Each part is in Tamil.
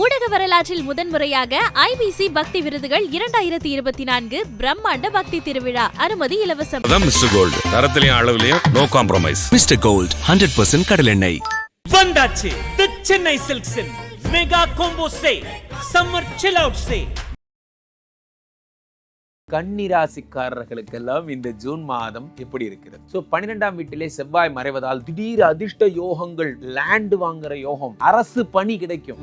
ஊடக வரலாற்றில் முதன்முறையாக ஐபிசி பக்தி விருதுகள் இரண்டாயிரத்தி இருபத்தி நான்கு பிரம்மாண்ட பக்தி திருவிழா. அனுமதி இலவசம். அதான் மிஸ்டர் கோல்டு தரத்திலையும் அளவுலையும் no compromise Mister Gold hundred percent கடலெண்ணெய் வந்தாச்சு the Chennai சில்க்ஸின் mega combo say summer chill out say கன்னிராசிக்காரர்களுக்கெல்லாம் இந்த ஜூன் மாதம் எப்படி இருக்கிறது? சோ பன்னிரெண்டாம் வீட்டிலே செவ்வாய் மறைவதால் திடீர் அதிர்ஷ்ட யோகங்கள் லேண்ட் வாங்குற யோகம் அரசு பணி கிடைக்கும்.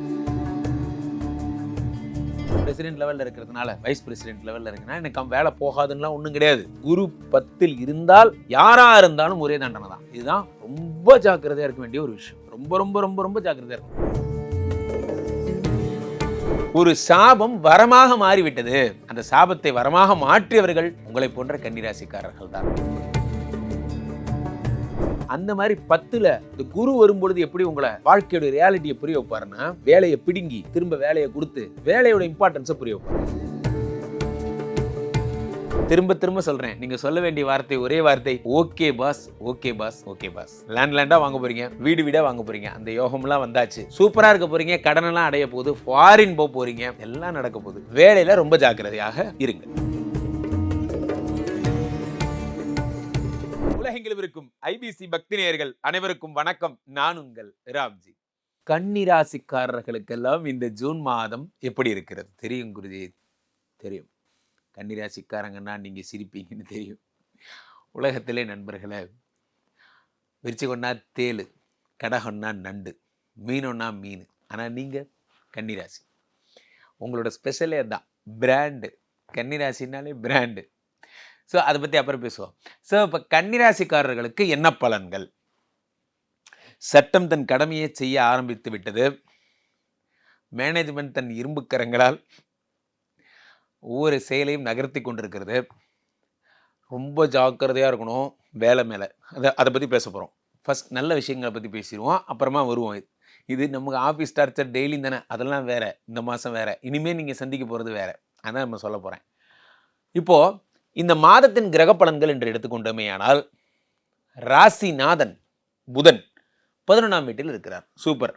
பிரசிடென்ட் லெவலில் இருக்கிறதுனால வைஸ் பிரசிடென்ட் லெவலில் இருக்குன்னா எனக்கு அவன் வேலை போகாதுன்னா ஒன்றும் கிடையாது. குரு பத்தில் இருந்தால் யாரா இருந்தாலும் ஒரே தண்டனை தான். இதுதான் ரொம்ப ஜாக்கிரதையா இருக்க வேண்டிய ஒரு விஷயம். ரொம்ப ரொம்ப ரொம்ப ரொம்ப ஜாக்கிரதையா இருக்கும் ஒரு சாபம் வரமாக மாறிவிட்டது. அந்த சாபத்தை வரமாக மாற்றியவர்கள் உங்களை போன்ற கன்னிராசிக்காரர்கள் தான். அந்த மாதிரி பத்துல இந்த குரு வரும்பொழுது எப்படி உங்களை வாழ்க்கையோட ரியாலிட்டியை புரிய வைப்பாருன்னா வேலையை பிடுங்கி திரும்ப வேலையை கொடுத்து வேலையோட இம்பார்ட்டன்ஸை புரிய வைப்பாரு. திரும்ப திரும்ப சொல்றேன். நீங்க சொல்ல வேண்டிய வார்த்தை ஒரே வார்த்தை okay boss okay boss okay boss. Land லேண்டா வாங்க போறீங்க வீடு வீடா வாங்க போறீங்க. அந்த யோகம்லாம் வந்தாச்சு. சூப்பரா இருக்க போறீங்க கடன் எல்லாம் அடைய போகுது ஃபாரின் போக போறீங்க எல்லாம் நடக்க போகுது. வேலையில ரொம்ப ஜாக்கிரதையாக இருங்க. உலகெங்கிலும் இருக்கும் ஐபிசி பக்தி நேயர்கள் அனைவருக்கும் வணக்கம். நான் உங்கள் ராம்ஜி. கன்னிராசிக்காரர்களுக்கெல்லாம் இந்த ஜூன் மாதம் எப்படி இருக்கிறது? தெரியும் குருஜி தெரியும். கன்னிராசிக்காரங்கன்னா நீங்கள் சிரிப்பீங்கன்னு தெரியும். உலகத்திலே நண்பர்களே விரிச்சுக்கொண்டா தேளு கடகொன்னா நண்டு மீனொன்னா மீன். ஆனால் நீங்கள் கன்னிராசி உங்களோட ஸ்பெஷலே தான் பிராண்டு கன்னிராசினாலே பிராண்டு ஸோ அதை பற்றி அப்புறம் பேசுவோம். ஸோ இப்போ கன்னிராசிக்காரர்களுக்கு என்ன பலன்கள்? சட்டம் தன் கடமையை செய்ய ஆரம்பித்து விட்டது. மேனேஜ்மெண்ட் தன் இரும்புக்கரங்களால் ஒவ்வொரு செயலையும் நகர்த்தி கொண்டிருக்கிறது. ரொம்ப ஜாக்கிரதையாக இருக்கணும் வேலை மேலே. அதை அதை பற்றி பேச போகிறோம் ஃபஸ்ட் நல்ல விஷயங்களை பற்றி பேசிடுவோம். அப்புறமா வருவோம். இது இது நமக்கு ஆஃபீஸ் டார்ச்சர் டெய்லியும் தானே. அதெல்லாம் வேறு. இந்த மாதம் வேறு. இனிமேல் நீங்கள் சந்திக்க போகிறது வேறு. அதான் நம்ம சொல்ல போகிறேன் இப்போது இந்த மாதத்தின் கிரக பலன்கள் என்று எடுத்துக்கொண்டோமேயானால் ராசிநாதன் புதன் பதினொன்றாம் வீட்டில் இருக்கிறார். சூப்பர்.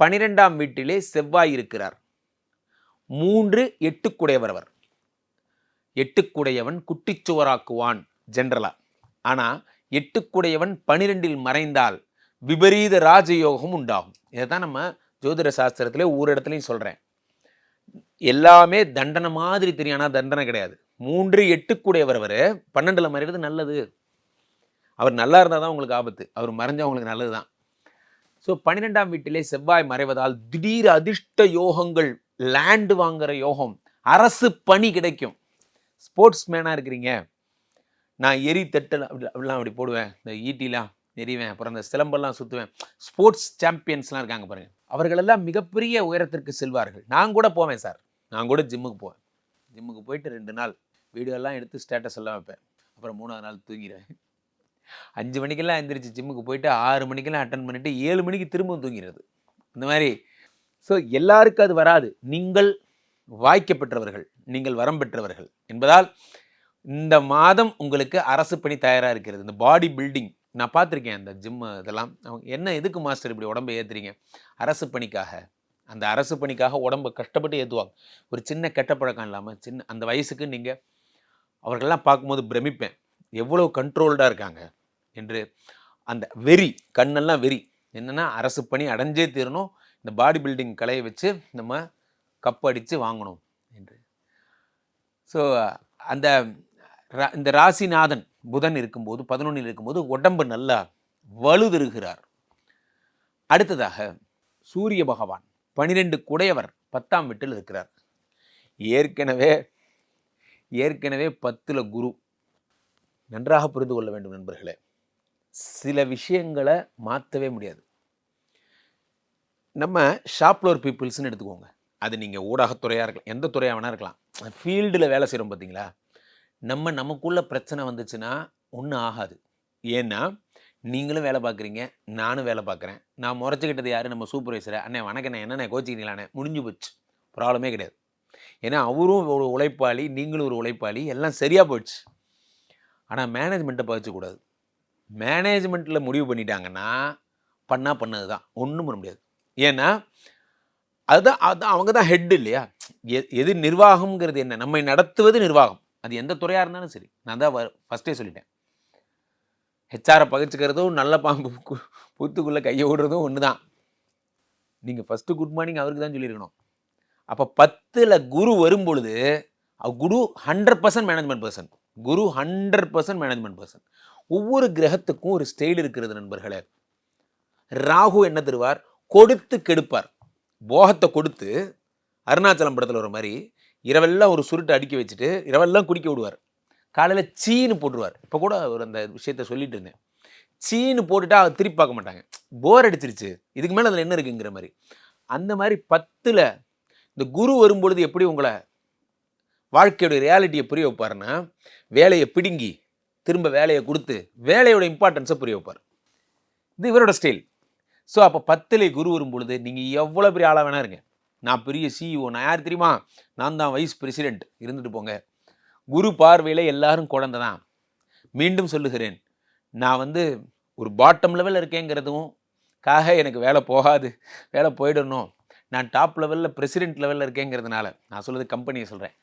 பனிரெண்டாம் வீட்டிலே செவ்வாய் இருக்கிறார். மூன்று எட்டுக்குடையவரவர். எட்டுக்குடையவன் குட்டிச்சுவராக்குவான் ஜென்ரலா. ஆனால் எட்டுக்குடையவன் பனிரெண்டில் மறைந்தால் விபரீத ராஜயோகம் உண்டாகும். இதை தான் நம்ம ஜோதிட சாஸ்திரத்திலே ஒரு இடத்துலையும் சொல்கிறேன் எல்லாமே தண்டனை மாதிரி தெரியும். ஆனால் தண்டனை கிடையாது. மூன்று எட்டுக்குடையவர் அவர். பன்னெண்டில் மறைவது நல்லது. அவர் நல்லா இருந்தால் தான் உங்களுக்கு ஆபத்து. அவர் மறைஞ்சா உங்களுக்கு நல்லது தான் ஸோ பன்னிரெண்டாம் வீட்டிலே செவ்வாய் மறைவதால் திடீர் அதிர்ஷ்ட யோகங்கள் லேண்டு வாங்குகிற யோகம் அரசு பணி கிடைக்கும். ஸ்போர்ட்ஸ் மேனாக இருக்கிறீங்க. நான் எரி தட்டல் அப்படி அப்படிலாம் அப்படி போடுவேன். இந்த ஈட்டிலாம் எறிவேன். அப்புறம் இந்த சிலம்பெல்லாம் சுற்றுவேன் ஸ்போர்ட்ஸ் சாம்பியன்ஸ்லாம் இருக்காங்க பாருங்க. அவர்களெல்லாம் மிகப்பெரிய உயரத்திற்கு செல்வார்கள். நான் கூட போவேன் சார். நான் கூட ஜிம்முக்கு போவேன். ஜிம்முக்கு போயிட்டு ரெண்டு நாள் வீடியோலாம் எடுத்து ஸ்டேட்டஸ் எல்லாம் வைப்பேன். அப்புறம் மூணாவது நாள் தூங்கிடுவேன் அஞ்சு மணிக்கெல்லாம் எந்திரிச்சு ஜிம்முக்கு போயிட்டு ஆறு மணிக்கெல்லாம் அட்டன் பண்ணிவிட்டு ஏழு மணிக்கு திரும்பவும் தூங்கிறது இந்த மாதிரி. ஸோ எல்லாருக்கும் அது வராது. நீங்கள் வாய்க்க பெற்றவர்கள் நீங்கள் வரம் பெற்றவர்கள் என்பதால் இந்த மாதம் உங்களுக்கு அரசு பணி தயாராக இருக்கிறது. இந்த பாடி பில்டிங் நான் பார்த்துருக்கேன் அந்த ஜிம்மு இதெல்லாம். அவங்க என்ன எதுக்கு மாஸ்டர் இப்படி உடம்பை ஏற்றுறீங்க அரசு பணிக்காக. அந்த அரசு பணிக்காக உடம்பு கஷ்டப்பட்டு ஏற்றுவாங்க ஒரு சின்ன கெட்ட பழக்கம் இல்லாமல் சின்ன அந்த வயசுக்கு நீங்கள் அவர்களெல்லாம் பார்க்கும்போது பிரமிப்பேன். எவ்வளோ கண்ட்ரோல்டாக இருக்காங்க என்று. அந்த வெறி கண்ணெல்லாம் வெறி. என்னென்னா அரசு பணி அடைஞ்சே தீரணும். இந்த பாடி பில்டிங் கலையை வச்சு நம்ம கப் அடித்து வாங்கணும் என்று. ஸோ அந்த ரா- இந்த ராசிநாதன் புதன் இருக்கும்போது பதினொன்றில் இருக்கும்போது உடம்பு நல்லா வலுதிருகிறார். அடுத்ததாக சூரிய பகவான். பனிரெண்டு குடையவர் பத்தாம் வீட்டில் இருக்கிறார். ஏற்கனவே ஏற்கனவே பத்தில் குரு. நன்றாக புரிந்து கொள்ள வேண்டும் நண்பர்களே. சில விஷயங்களை மாற்றவே முடியாது. நம்ம ஷாப்லோர் பீப்புள்ஸ்னு எடுத்துக்கோங்க. அது நீங்கள் ஊடகத்துறையாக இருக்கலாம் எந்த துறையாக வேணா இருக்கலாம். ஃபீல்டில் வேலை செய்கிறோம் பார்த்தீங்களா நம்ம நமக்குள்ள பிரச்சனை வந்துச்சுன்னா ஒன்றும் ஆகாது. ஏன்னா நீங்களும் வேலை பார்க்குறீங்க நானும் வேலை பார்க்குறேன். நான் முறைச்சிக்கிட்டது யார்? நம்ம சூப்பர்வைசரை அண்ணே வணக்கம் நான் என்னண்ணே கோச்சிக்கிட்டீங்களாண்ணே முடிஞ்சு போச்சு. ப்ராப்ளமே கிடையாது. ஏன்னா அவரும் ஒரு உழைப்பாளி நீங்களும் ஒரு உழைப்பாளி. எல்லாம் சரியாக போயிடுச்சு. ஆனால் மேனேஜ்மெண்ட்டை பதிச்சக்கூடாது மேனேஜ்மெண்ட்டில் முடிவு பண்ணிட்டாங்கன்னா பண்ணால் பண்ணது தான் ஒன்றும் பண்ண முடியாது. ஏன்னா அதுதான் அதுதான் அவங்க தான் ஹெட் இல்லையா? எ- எது நிர்வாகம்ங்கிறது என்ன? நம்மை நடத்துவது நிர்வாகம். அது எந்த துறையாக இருந்தாலும் சரி. நான் தான் ஃபஸ்ட்டே சொல்லிட்டேன். ஹெச்ஆரை பகிச்சுக்கிறதும் நல்ல பாம்பு புத்துக்குள்ளே கையை விடுறதும் ஒன்று தான் நீங்கள் ஃபஸ்ட்டு குட் மார்னிங் அவருக்கு தான் சொல்லியிருக்கணும். அப்போ பத்தில் குரு வரும் பொழுது குரு ஹண்ட்ரட் பர்சன்ட் மேனேஜ்மெண்ட் பர்சன் குரு ஹண்ட்ரட் பர்சன்ட் மேனேஜ்மெண்ட் பர்சன் ஒவ்வொரு கிரகத்துக்கும் ஒரு ஸ்டைல் இருக்கிறது நண்பர்களே. ராகு என்ன தருவார்? கொடுத்து கெடுப்பார். போகத்தை கொடுத்து அருணாச்சலம் படத்தில் ஒரு மாதிரி இரவெல்லாம் ஒரு சுருட்டை அடுக்கி வச்சுட்டு இரவெல்லாம் குடிக்க விடுவார். காலையில் சீனு போட்டுருவார். இப்போ கூட ஒரு அந்த விஷயத்த சொல்லிட்டு இருந்தேன். சீனு போட்டுட்டா அவர் திருப்பி பார்க்க மாட்டாங்க. போர் அடிச்சிருச்சு. இதுக்கு மேலே அதில் என்ன இருக்குங்கிற மாதிரி. அந்த மாதிரி பத்தில் இந்த குரு வரும்பொழுது எப்படி உங்களை வாழ்க்கையோடைய ரியாலிட்டியை புரிய வைப்பாருன்னா வேலையை பிடுங்கி திரும்ப வேலையை கொடுத்து வேலையோட இம்பார்ட்டன்ஸை புரிய வைப்பார். இது இவரோட ஸ்டைல் ஸோ அப்போ பத்தில் குரு வரும்பொழுது நீங்கள் எவ்வளோ பெரிய ஆளாக வேணா இருங்க. நான் பெரிய சிஇஓ நான் யார் தெரியுமா? நான் தான் வைஸ் பிரசிடென்ட் இருந்துட்டு போங்க. குரு பார்வையில் எல்லாரும் குழந்தை தான் மீண்டும் சொல்லுகிறேன் நான் வந்து ஒரு பாட்டம் லெவலில் இருக்கேங்கிறதும் காக எனக்கு வேலை போகாது வேலை போயிடணும். நான் டாப் லெவலில் பிரசிடென்ட் லெவலில் இருக்கேங்கிறதுனால நான் சொல்கிறது கம்பெனியை சொல்கிறேன்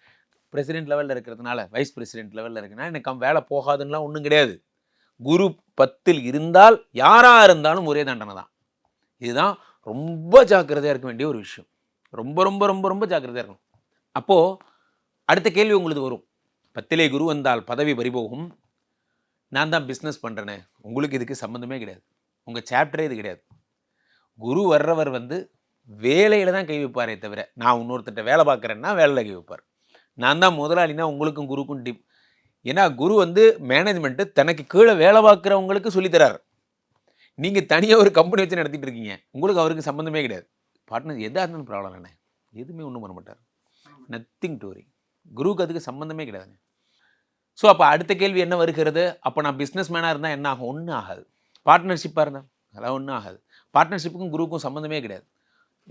பிரசிடென்ட் லெவலில் இருக்கிறதுனால வைஸ் பிரசிடென்ட் லெவலில் இருக்குன்னா எனக்கு வேலை போகாதுன்னெலாம் ஒன்றும் கிடையாது. குரு பத்தில் இருந்தால் யாராக இருந்தாலும் ஒரே தண்டனை தான். இதுதான் ரொம்ப ஜாக்கிரதையாக இருக்க வேண்டிய ஒரு விஷயம். ரொம்ப ரொம்ப ரொம்ப ரொம்ப ஜாக்கிரதையாக இருக்கணும். அப்போது அடுத்த கேள்வி உங்களுக்கு வரும். பத்திலே குரு வந்தால் பதவி பறிபோகும் நான் தான் பிஸ்னஸ் பண்ணுறேனே உங்களுக்கு இதுக்கு சம்மந்தமே கிடையாது. உங்கள் சாப்டரே இது கிடையாது. குரு வர்றவர் வந்து வேலையில் தான் கை வைப்பாரே தவிர நான் இன்னொருத்தட்ட வேலை பார்க்குறேன்னா வேலையில் கை வைப்பார். நான் தான் முதலாளினா உங்களுக்கும் குருக்கும் டிப் ஏன்னா குரு வந்து மேனேஜ்மெண்ட்டு தனக்கு கீழே வேலை பார்க்குறவங்களுக்கு சொல்லித்தரார். நீங்கள் தனியாக ஒரு கம்பெனி வச்சு நடத்திட்டு இருக்கீங்க. உங்களுக்கு அவருக்கு சம்மந்தமே கிடையாது. பார்ட்னர் எதாக இருந்தாலும் ப்ராப்ளம் என்ன எதுவுமே ஒன்றும் பண்ண மாட்டார். நத்திங் டூரி குருவுக்கு அதுக்கு சம்மந்தமே கிடையாதுங்க ஸோ அப்போ அடுத்த கேள்வி என்ன வருகிறது? அப்போ நான் பிஸ்னஸ் மேனாக இருந்தால் என்ன ஆகும்? ஒன்றும் ஆகாது. பார்ட்னர்ஷிப்பாக இருந்தால் அதெல்லாம் ஒன்றும் ஆகாது. பார்ட்னர்ஷிப்புக்கும் குருவுக்கும் சம்மந்தமே கிடையாது.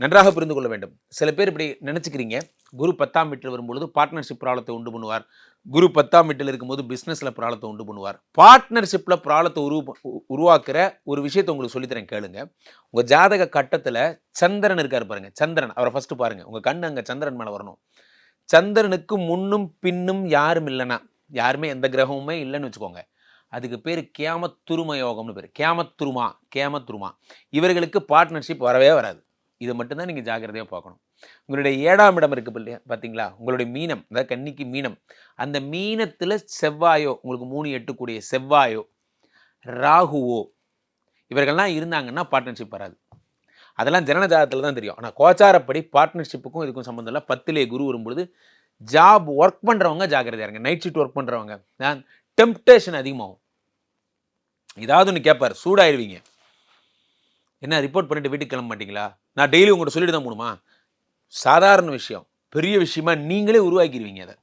நன்றாக புரிந்து கொள்ள வேண்டும். சில பேர் இப்படி நினச்சிக்கிறீங்க. குரு பத்தாம் வீட்டில் வரும்பொழுது பார்ட்னர்ஷிப் ப்ராப்ளத்தை உண்டு பண்ணுவார். குரு பத்தாம் வீட்டில் இருக்கும்போது பிஸ்னஸில் ப்ராப்ளத்தை உண்டு பண்ணுவார். பார்ட்னர்ஷிப்பில் ப்ராப்ளத்தை உரு உருவாக்குற ஒரு விஷயத்தை உங்களுக்கு சொல்லித்தரேன் கேளுங்க. உங்கள் ஜாதக கட்டத்தில் சந்திரன் இருக்கார் பாருங்க. சந்திரன் அவரை ஃபஸ்ட்டு பாருங்கள் உங்கள் கண் அங்கே சந்திரன் மேலே வரணும். சந்திரனுக்கு முன்னும் பின்னும் யாரும் இல்லைன்னா யாருமே எந்த கிரகமுமே இல்லைன்னு வச்சுக்கோங்க. அதுக்கு பேர் கேமத்துரும யோகம்னு பேர். கேமத்துருமா கேமத்துருமா இவர்களுக்கு பார்ட்னர்ஷிப் வரவே வராது. இதை மட்டும்தான் நீங்கள் ஜாக்கிரதையாக பார்க்கணும். உங்களுடைய ஏழாம் இடம் இருக்குது இல்லையா பார்த்தீங்களா உங்களுடைய மீனம் அதாவது கன்னிக்கு மீனம். அந்த மீனத்தில் செவ்வாயோ உங்களுக்கு மூணு எட்டு கூடிய செவ்வாயோ ராகுவோ இவர்கள்லாம் இருந்தாங்கன்னா பார்ட்னர்ஷிப் வராது. அதெல்லாம் ஜனன ஜாதகத்தில் தான் தெரியும். ஆனால் கோச்சாரப்படி பார்ட்னர்ஷிப்புக்கும் இதுக்கும் சம்மந்தம் இல்லை. பத்திலே குரு வரும்பொழுது ஜாப் ஒர்க் பண்ணுறவங்க ஜாக்கிரதையா இருங்க. நைட் ஷிஃப்ட் ஒர்க் பண்ணுறவங்க நான் டெம்ப்டேஷன் அதிகமாகும். ஏதாவது ஒன்று கேட்பார் சூடாயிருவீங்க. என்ன ரிப்போர்ட் பண்ணிட்டு வீட்டுக்கு கிளம்ப மாட்டீங்களா? நான் டெய்லி உங்கள்கிட்ட சொல்லிட்டு தான் போகணுமா? சாதாரண விஷயம். பெரிய விஷயமா நீங்களே உருவாக்கிடுவீங்க அதை.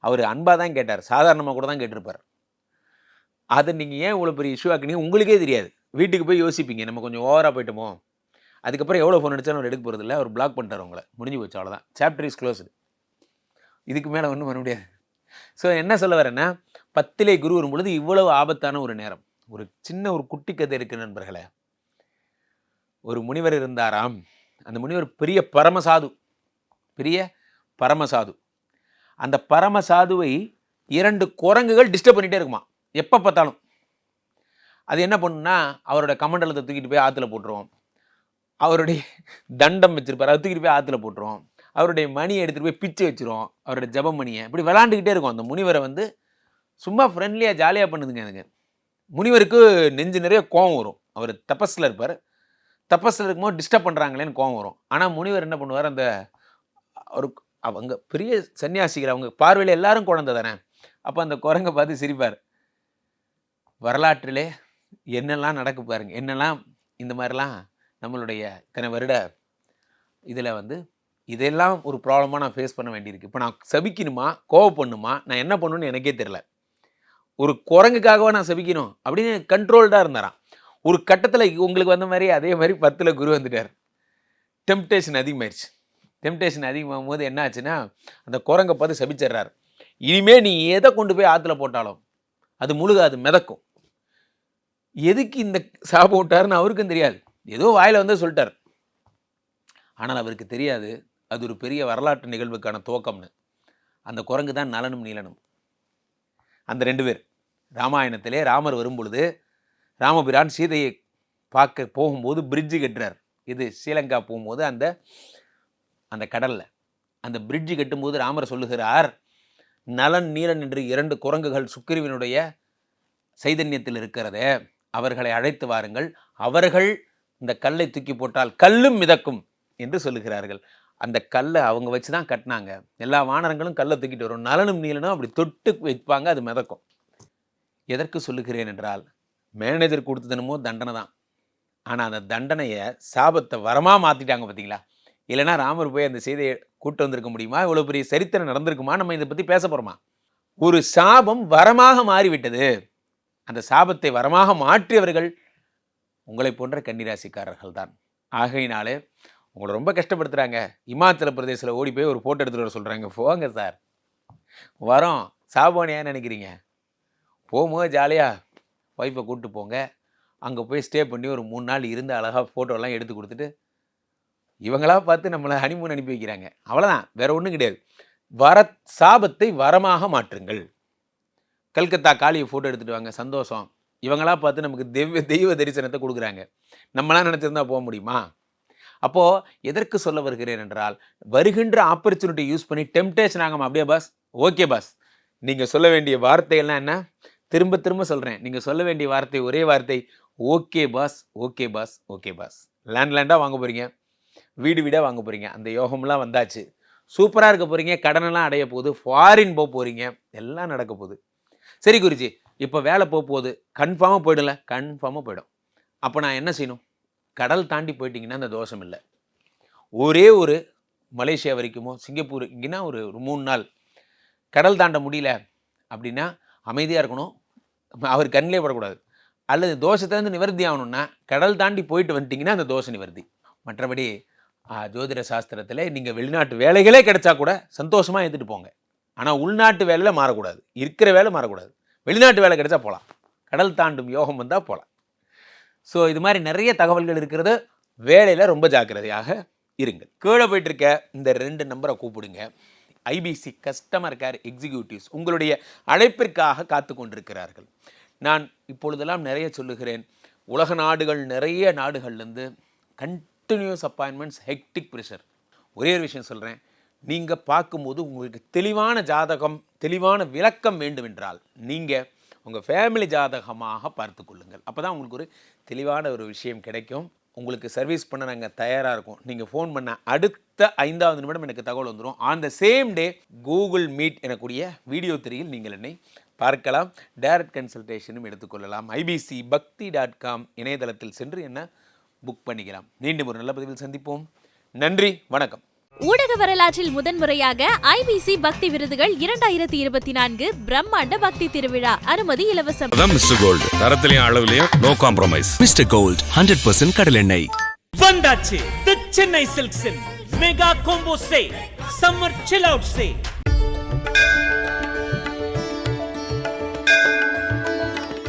அவர் அன்பாக தான் கேட்டார். சாதாரணமாக கூட தான் கேட்டிருப்பார். அதை நீங்கள் ஏன் இவ்வளோ பெரிய இஷ்யூ ஆக்குனீங்க? உங்களுக்கே தெரியாது. வீட்டுக்கு போய் யோசிப்பீங்க. நம்ம கொஞ்சம் ஓவராக போயிட்டோமோ? அதுக்கப்புறம் எவ்வளோ ஃபோன் அடிச்சாலும் அவர் எடுக்க போகிறதில்ல அவர் பிளாக் பண்ணிட்டார் உங்களை. முடிஞ்சு போச்சு. அவ்வளோதான் சாப்டர் இஸ் க்ளோஸ்டு இதுக்கு மேலே ஒன்றும் பண்ண முடியாது. ஸோ என்ன சொல்ல வரேன்னா பத்திலே குரு வரும்பொழுது இவ்வளவு ஆபத்தான ஒரு நேரம். ஒரு சின்ன ஒரு குட்டி கதை இருக்கு நண்பர்களே. ஒரு முனிவர் இருந்தாராம். அந்த முனிவர் பெரிய பரமசாது. பெரிய பரமசாது. அந்த பரமசாதுவை இரண்டு குரங்குகள் டிஸ்டர்ப் பண்ணிகிட்டே இருக்குமா? எப்போ பார்த்தாலும். அது என்ன பண்ணுன்னா அவரோட கமண்டலத்தை தூக்கிட்டு போய் ஆற்றுல போட்டுருவோம் அவருடைய தண்டம் வச்சுருப்பார். அதை தூக்கிட்டு போய் ஆற்றுல போட்டுருவோம் அவருடைய மணியை எடுத்துகிட்டு போய் பிச்சு வச்சிரும் அவருடைய ஜப மணியை. இப்படி விளாண்டுக்கிட்டே இருக்கும். அந்த முனிவரை வந்து சும்மா ஃப்ரெண்ட்லியாக ஜாலியாக பண்ணுதுங்க அதுங்க முனிவருக்கு நெஞ்சு நிறைய கோவம் வரும். அவர் தபஸில் இருப்பார். தபஸில் இருக்கும்போது டிஸ்டர்ப் பண்ணுறாங்களேன்னு கோவம் வரும். ஆனால் முனிவர் என்ன பண்ணுவார்? அந்த ஒரு அவங்க பெரிய சன்னியாசிகள் அவங்க பார்வையில் எல்லாரும் குழந்தை தானே. அப்போ அந்த குரங்கை பார்த்து சிரிப்பார். வரலாற்றிலே என்னெல்லாம் நடக்கு பாருங்க. என்னெல்லாம் இந்த மாதிரிலாம் நம்மளுடைய இத்தனை வருட இதில் வந்து இதெல்லாம் ஒரு ப்ராப்ளமாக நான் ஃபேஸ் பண்ண வேண்டியிருக்கு. இப்போ நான் சபிக்கணுமா? கோவப்படணுமா நான் என்ன பண்ணணும்னு எனக்கே தெரில ஒரு குரங்குக்காகவா நான் சபிக்கணும்? அப்படின்னு கண்ட்ரோல்டாக இருந்தாராம். ஒரு கட்டத்தில் உங்களுக்கு வந்த மாதிரி அதே மாதிரி பத்தில் குரு வந்துட்டார். டெம்டேஷன் அதிகமாயிருச்சு. டெம்டேஷன் அதிகமாகும் போது என்ன ஆச்சுன்னா அந்த குரங்கை பார்த்து சபிச்சிட்றாரு. இனிமே நீ எதை கொண்டு போய் ஆற்றுல போட்டாலும் அது முழுகாது மிதக்கும். எதுக்கு இந்த சாபம் விட்டாருன்னு அவருக்கும் தெரியாது. ஏதோ வாயில் வந்து சொல்லிட்டார். ஆனால் அவருக்கு தெரியாது. அது ஒரு பெரிய வரலாற்று நிகழ்வுக்கான துவக்கம்னு. அந்த குரங்கு தான் நலனும் நீலனும். அந்த ரெண்டு பேர். ராமாயணத்திலே ராமர் வரும்பொழுது ராமபிரான் சீதையை பார்க்க போகும்போது பிரிட்ஜு கட்டுறார். இது ஸ்ரீலங்கா போகும்போது அந்த அந்த கடலில். அந்த பிரிட்ஜு கட்டும்போது ராமர் சொல்லுகிறார் நலன் நீலன் என்று இரண்டு குரங்குகள் சுக்கிரவினுடைய சைதன்யத்தில் இருக்கிறதே. அவர்களை அழைத்து வாருங்கள். அவர்கள் இந்த கல்லை தூக்கி போட்டால் கல்லும் மிதக்கும் என்று சொல்லுகிறார்கள். அந்த கல்லை அவங்க வச்சு தான் கட்டினாங்க. எல்லா வானரங்களும் கல்லை தூக்கிட்டு வரும். நலனும் நீலனும் அப்படி தொட்டு வைப்பாங்க அது மிதக்கும். எதற்கு சொல்லுகிறேன் என்றால் மேனேஜர் கொடுத்ததுனமோ தண்டனை தான். ஆனால் அந்த தண்டனையை சாபத்தை வரமாக மாற்றிட்டாங்க பார்த்தீங்களா இல்லைன்னா ராமர் போய் அந்த செய்தியை கூட்டு வந்திருக்க முடியுமா? இவ்வளோ பெரிய சரித்திரம் நடந்திருக்குமா? நம்ம இதை பற்றி பேச போகிறோமா ஒரு சாபம் வரமாக மாறிவிட்டது. அந்த சாபத்தை வரமாக மாற்றியவர்கள் உங்களை போன்ற கன்னிராசிக்காரர்கள் தான். ஆகையினாலே உங்களை ரொம்ப கஷ்டப்படுத்துகிறாங்க இமாச்சல பிரதேசத்தில் ஓடி போய் ஒரு ஃபோட்டோ எடுத்துகிட்டு வர சொல்கிறாங்க போங்க சார். வரோம். சாபம் நினைக்கிறீங்க? போகும்போது ஜாலியாக ஒய்ஃபை கூப்பிட்டு போங்க. அங்கே போய் ஸ்டே பண்ணி ஒரு மூணு நாள் இருந்து அழகாக ஃபோட்டோலாம் எடுத்து கொடுத்துட்டு இவங்களா பார்த்து நம்மளை ஹனிமூன் அனுப்பி வைக்கிறாங்க. அவ்வளோதான் வேற ஒன்றும் கிடையாது. வர சாபத்தை வரமாக மாற்றுங்கள். கல்கத்தா காளியை ஃபோட்டோ எடுத்துகிட்டு வாங்க. சந்தோஷம். இவங்களா பார்த்து நமக்கு தெய்வ தெய்வ தரிசனத்தை கொடுக்குறாங்க. நம்மளாம் நினச்சிருந்தா போக முடியுமா? அப்போது எதற்கு சொல்ல வருகிறேன் என்றால் வருகின்ற ஆப்பர்ச்சுனிட்டி யூஸ் பண்ணி டெம்டேஷன் ஆகாமல் அப்படியே பாஸ் ஓகே பாஸ் நீங்கள் சொல்ல வேண்டிய வார்த்தையெல்லாம் என்ன? திரும்ப திரும்ப சொல்கிறேன் நீங்கள் சொல்ல வேண்டிய வார்த்தை ஒரே வார்த்தை okay boss okay boss okay boss land லேண்டாக வாங்க போகிறீங்க வீடு வீடாக வாங்க போகிறீங்க அந்த யோகம்லாம் வந்தாச்சு. சூப்பராக இருக்க போகிறீங்க கடனெல்லாம் அடைய போகுது. ஃபாரின் போக போகிறீங்க எல்லாம் நடக்க போகுது. சரி குருஜி இப்போ வேலை போக போகுது. கன்ஃபார்மாக போயிடல கன்ஃபார்மாக போயிடும். அப்போ நான் என்ன செய்யணும்? கடல் தாண்டி போயிட்டிங்கன்னா அந்த தோஷம் இல்லை. ஒரே ஒரு மலேசியா வரைக்குமோ சிங்கப்பூர் இங்கேனா ஒரு மூணு நாள். கடல் தாண்ட முடியல அப்படின்னா அமைதியாக இருக்கணும். அவர் கண்ணிலே படக்கூடாது. அல்லது தோஷத்துலேருந்து நிவர்த்தி ஆகணும்னா கடல் தாண்டி போயிட்டு வந்துட்டிங்கன்னா அந்த தோஷ நிவர்த்தி. மற்றபடி ஜோதிட சாஸ்திரத்தில் நீங்கள் வெளிநாட்டு வேலைகளே கிடைச்சா கூட சந்தோஷமாக எடுத்துகிட்டு போங்க. ஆனால் உள்நாட்டு வேலையில் மாறக்கூடாது. இருக்கிற வேலை மாறக்கூடாது. வெளிநாட்டு வேலை கிடைச்சா போகலாம் கடல் தாண்டும் யோகம் வந்தால் போகலாம் ஸோ இது மாதிரி நிறைய தகவல்கள் இருக்கிறது. வேலையில் ரொம்ப ஜாக்கிரதையாக இருங்கள். கீழே போயிட்டுருக்க இந்த ரெண்டு நம்பரை கூப்பிடுங்க. ஐபிசி கஸ்டமர் கேர் எக்ஸிக்யூட்டிவ்ஸ் உங்களுடைய அழைப்பிற்காக காத்து கொண்டிருக்கிறார்கள். நான் இப்பொழுதெல்லாம் நிறைய சொல்லுகிறேன். உலக நாடுகள் நிறைய நாடுகள்லேருந்து கண்டினியூஸ் அப்பாயின்மெண்ட்ஸ் ஹெக்டிக் ப்ரெஷர் ஒரே ஒரு விஷயம் சொல்கிறேன் நீங்கள் பார்க்கும்போது உங்களுக்கு தெளிவான ஜாதகம் தெளிவான விளக்கம் வேண்டுமென்றால் நீங்கள் உங்கள் ஃபேமிலி ஜாதகமாக பார்த்து கொள்ளுங்கள். அப்போ தான் உங்களுக்கு ஒரு தெளிவான ஒரு விஷயம் கிடைக்கும். உங்களுக்கு சர்வீஸ் பண்ண நாங்கள் தயாராக இருக்கோம். நீங்கள் ஃபோன் பண்ண அடுத்த ஐந்தாவது நிமிடம் எனக்கு தகவல் வந்துடும் on the same day Google Meet எனக்கூடிய video திரையில் நீங்கள் என்னை பார்க்கலாம். டைரக்ட் கன்சல்டேஷனும் எடுத்துக்கொள்ளலாம் ஐபிசி பக்தி டாட் காம் இணையதளத்தில் சென்று என்ன புக் பண்ணிக்கலாம். மீண்டும் ஒரு நல்ல பதிவில் சந்திப்போம். நன்றி. வணக்கம். ஊடக வரலாற்றில் முதன்முறையாக ஐபிசி பக்தி விருதுகள் இரண்டாயிரத்தி இருபத்தி நான்கு பிரம்மாண்ட பக்தி திருவிழா அனுமதி இலவசம். அதான் மிஸ்டர் கோல்டு தரத்திலையும் அளவுலையும் no compromise Mister Gold hundred percent கடலெண்ணெய் வந்தாச்சு the Chennai சில்க்ஸின். Mega combo say summer chill out say